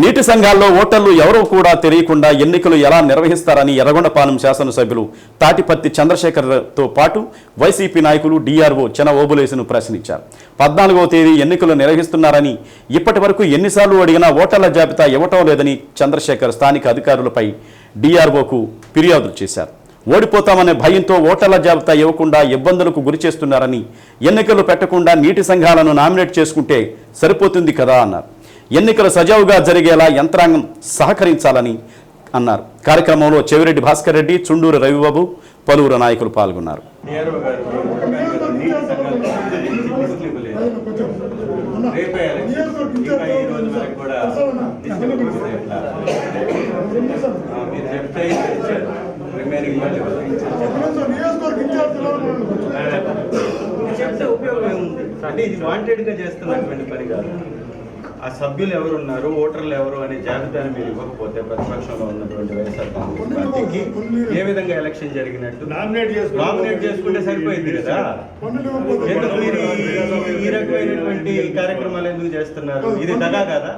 నీటి సంఘాల్లో ఓటర్లు ఎవరో కూడా తెలియకుండా ఎన్నికలు ఎలా నిర్వహిస్తారని ఎర్రగొండపాలెం శాసనసభ్యులు తాటిపత్తి చంద్రశేఖర్తో పాటు వైసీపీ నాయకులు డిఆర్ఓ చెన ఓబులేసును ప్రశ్నించారు. పద్నాలుగవ తేదీ ఎన్నికలు నిర్వహిస్తున్నారని ఇప్పటి వరకు ఎన్నిసార్లు అడిగినా ఓటర్ల జాబితా ఇవ్వటం లేదని చంద్రశేఖర్ స్థానిక అధికారులపై డిఆర్ఓకు ఫిర్యాదులు చేశారు. ఓడిపోతామనే భయంతో ఓటర్ల జాబితా ఇవ్వకుండా ఇబ్బందులకు గురి చేస్తున్నారని ఎన్నికలు పెట్టకుండా నీటి సంఘాలను నామినేట్ చేసుకుంటే సరిపోతుంది కదా అన్నారు. ఎన్నికలు సజావుగా జరిగేలా యంత్రాంగం సహకరించాలని అన్నారు. కార్యక్రమంలో చెవిరెడ్డి భాస్కర్ రెడ్డి చుండూరు రవిబాబు పలువురు నాయకులు పాల్గొన్నారు. అంటే ఇది వాంటెడ్గా చేస్తున్నటువంటి పని కాదు ఆ సభ్యులు ఎవరున్నారు ఓటర్లు ఎవరు అనే జాబితాను మీరు ఇవ్వకపోతే ప్రతిపక్షంలో ఉన్నటువంటి వైఎస్ఆర్ కాంగ్రెస్ పార్టీకి ఏ విధంగా ఎలక్షన్ జరిగినట్టు? నామినేట్ చేసుకుంటే- నామినేట్ చేసుకుంటే సరిపోయింది కదా? ఎందుకు మీరు ఈ- రకమైనటువంటి కార్యక్రమాలు ఎందుకు చేస్తున్నారు? ఇది దగా కదా?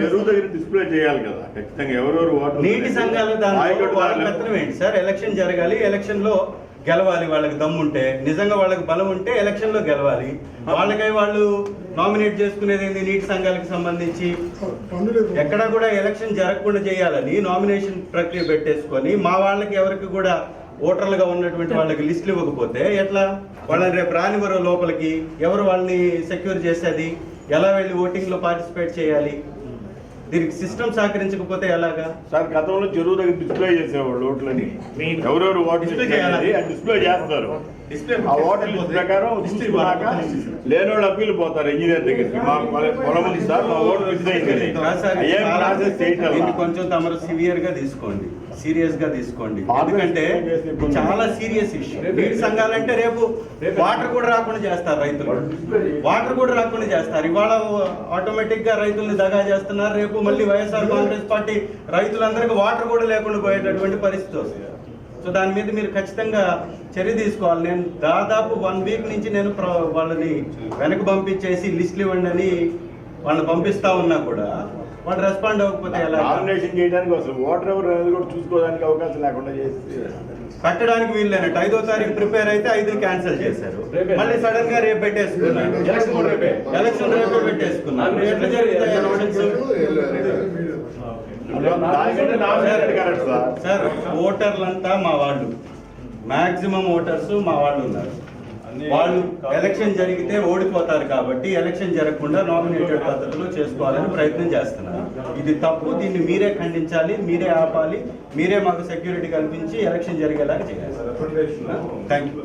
చెరువు దగ్గర డిస్ప్లే చేయాలి కదా. ఖచ్చితంగా ఎవరెవరు నీటి సంఘాలు ఏంటి సార్ ఎలక్షన్ జరగాలి. ఎలక్షన్లో గెలవాలి వాళ్ళకి దమ్ముంటే నిజంగా వాళ్ళకి బలం ఉంటే ఎలక్షన్లో గెలవాలి. వాళ్ళకై వాళ్ళు నామినేట్ చేసుకునేది ఏంది? నీటి సంఘాలకు సంబంధించి. ఎక్కడా కూడా ఎలక్షన్ జరగకుండా చేయాలని నామినేషన్ ప్రక్రియ పెట్టేసుకొని మా వాళ్ళకి ఎవరికి కూడా ఓటర్లుగా ఉన్నటువంటి వాళ్ళకి లిస్టులు ఇవ్వకపోతే ఎట్లా? వాళ్ళని రేపు రానివ్వరు లోపలికి ఎవరు వాళ్ళని సెక్యూర్ చేసేది? ఎలా వెళ్ళి ఓటింగ్లో పార్టిసిపేట్ చేయాలి? దీనికి సిస్టమ్ సహకరించకపోతే ఎలాగా? సార్ గతంలో చెరువు దగ్గర డిస్ప్లే చేసేవాళ్ళు ఓట్లని. ఎవరెవరు ఓట్లు డిస్ప్లే చేస్తారు. డిస్ప్లే ఆ ప్రకారం చూసుకున్నాక లేని వాళ్ళు అప్పీల్ పోతారు ఇంజనీర్ దగ్గరికి. మా పొల- ఉంది సార్ మా దీన్ని కొంచెం తమరు సివియర్గా తీసుకోండి. సీరియస్గా తీసుకోండి. ఎందుకంటే. చాలా సీరియస్ ఇష్యూ నీటి సంఘాలంటే రేపు వాటర్ కూడా రాకుండా చేస్తారు రైతులు. వాటర్ కూడా రాకుండా చేస్తారు. ఇవాళ ఆటోమేటిక్గా రైతుల్ని దగా చేస్తున్నారు రేపు మళ్ళీ వైఎస్ఆర్ కాంగ్రెస్ పార్టీ రైతులందరికీ వాటర్ కూడా లేకుండా పోయేటటువంటి పరిస్థితి వస్తుంది. సో దాని మీద మీరు ఖచ్చితంగా చర్య తీసుకోవాలి. నేను దాదాపు వన్ వీక్ నుంచి నేను వాళ్ళని వెనక్కి పంపించేసి లిస్టులు ఇవ్వండి అని వాళ్ళని పంపిస్తా ఉన్నా కూడా వాళ్ళు రెస్పాండ్ అవ్వకపోతే ఎలా? నామినేషన్ చేయడానికి అసలు ఓటర్ ఎవరు అనేది కూడా చూసుకోవడానికి అవకాశం లేకుండా చేసి కట్టడానికి వీల్లేనట్టు ఐదో తారీఖు ప్రిపేర్ అయితే ఐదు క్యాన్సిల్ చేశారు. మళ్ళీ సడన్గా రేపు పెట్టేసుకున్నారు. ఎలక్షన్ రేపే పెట్టేసుకున్నారు. ఎట్లా జరుగుతాయి సార్ ఓటర్లంతా మా వాళ్ళు. మాక్సిమం ఓటర్స్ మా వాళ్ళు ఉన్నారు. వాళ్ళు ఎలక్షన్ జరిగితే ఓడిపోతారు కాబట్టి ఎలక్షన్ జరగకుండా నామినేటెడ్ పద్ధతిలో చేసుకోవాలని ప్రయత్నం చేస్తున్నారు ఇది తప్పు. దీన్ని మీరే ఖండించాలి మీరే ఆపాలి మీరే మాకు సెక్యూరిటీ కల్పించి ఎలక్షన్ జరిగేలాగా చేయాలి. Thank you